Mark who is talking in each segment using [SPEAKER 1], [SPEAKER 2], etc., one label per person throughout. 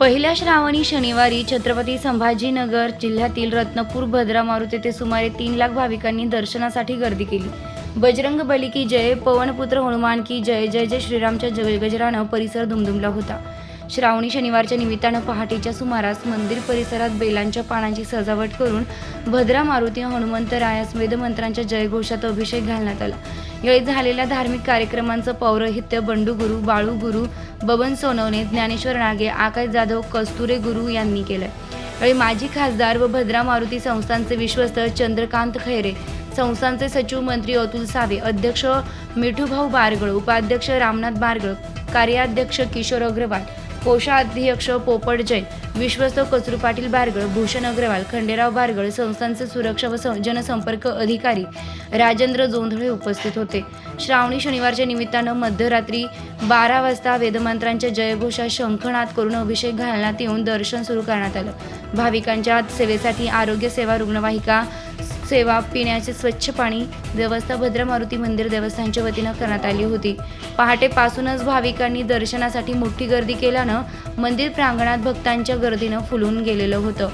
[SPEAKER 1] पहिल्या श्रावणी शनिवारी छत्रपती संभाजीनगर जिल्ह्यातील रत्नपूर भद्रा मारुती येथे सुमारे तीन लाख भाविकांनी दर्शनासाठी गर्दी केली. बजरंग बली की जय पवनपुत्र हनुमान की जय जय जय श्रीरामच्या जय गजरानं परिसर दुमदुमला होता. श्रावणी शनिवारच्या निमित्तानं पहाटेच्या सुमारास मंदिर परिसरात बेलांच्या पानांची सजावट करून भद्रा मारुती हनुमंतरायास वेदमंत्रांच्या जयघोषात अभिषेक घालण्यात आला. यावेळी झालेल्या धार्मिक कार्यक्रमांचं पौरोहित्य बंडू गुरु बाळू गुरु बबन सोनवणे ज्ञानेश्वर नागे आकाश जाधव कस्तुरे गुरु यांनी केलं यावेळी माजी खासदार व भद्रा मारुती संस्थांचे विश्वस्त चंद्रकांत खैरे संस्थांचे सचिव मंत्री अतुल सावे अध्यक्ष मिठूभाऊ बारगळ उपाध्यक्ष रामनाथ बारगळ कार्याध्यक्ष किशोर अग्रवाल कोषाध्यक्ष पोपट जैन विश्वस्त कचरू पाटील बारगळ भूषण अग्रवाल खंडेराव बारगळ संस्थांचे सुरक्षा व सं- जनसंपर्क अधिकारी राजेंद्र जोंधळे उपस्थित होते. श्रावणी शनिवारच्या निमित्तानं मध्यरात्री बारा वाजता वेदमंत्रांच्या जयघोषा शंखनाद करून अभिषेक घालण्यात येऊन दर्शन सुरू करण्यात आलं. भाविकांच्या सेवेसाठी आरोग्य सेवा रुग्णवाहिका सेवा पिण्याचे स्वच्छ पाणी व्यवस्था भद्रा मारुती मंदिर देवस्थानच्या वतीनं करण्यात आली होती. पहाटेपासूनच भाविकांनी दर्शनासाठी मोठी गर्दी केल्यानं मंदिर प्रांगणात भक्तांच्या गर्दीनं फुलून गेलेलं होतं.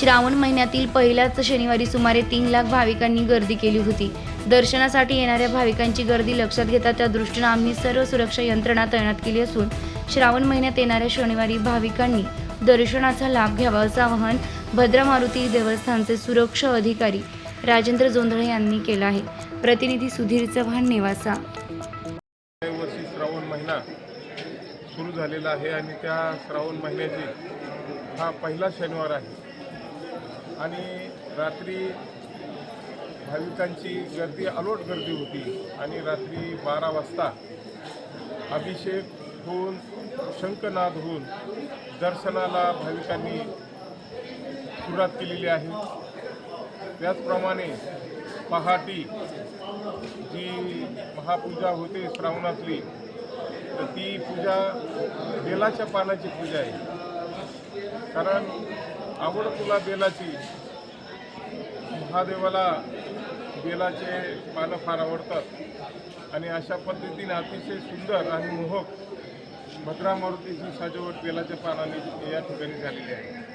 [SPEAKER 1] श्रावण महिन्यातील पहिल्याच शनिवारी सुमारे तीन लाख भाविकांनी गर्दी केली होती. दर्शनासाठी येणाऱ्या भाविकांची गर्दी लक्षात घेता त्या दृष्टीनं आम्ही सर्व सुरक्षा यंत्रणा तैनात केली असून श्रावण महिन्यात येणाऱ्या शनिवारी भाविकांनी दर्शनाचा लाभ घ्यावा असं आवाहन भद्रा मारुती देवस्थानचे सुरक्षा अधिकारी राजेंद्र जोंधळे यांनी केला आहे. प्रतिनिधी सुधीर चव्हाण नेवासा.
[SPEAKER 2] वर्षी श्रावण महिना सुरू झालेला आहे आणि त्या श्रावण महिन्याची हा पहिला शनिवार आहे. आणि रात्री भाविकांची गर्दी अलोट गर्दी होती आणि रात्री बारा वाजता अभिषेक होऊन शंखनाद होऊन दर्शनाला भाविकांनी सुरुवात केलेली आहे. त्याचप्रमाणे पहाटी जी महापूजा होते श्रावणातली तर ती पूजा बेलाच्या पानाची पूजा आहे. कारण आवड तुला बेलाची महादेवाला बेलाचे पानं फार आवडतात. आणि अशा पद्धतीने अतिशय सुंदर आणि मोहक भद्रा मारुतीची सजावट बेलाच्या पानाने या ठिकाणी झालेली आहे.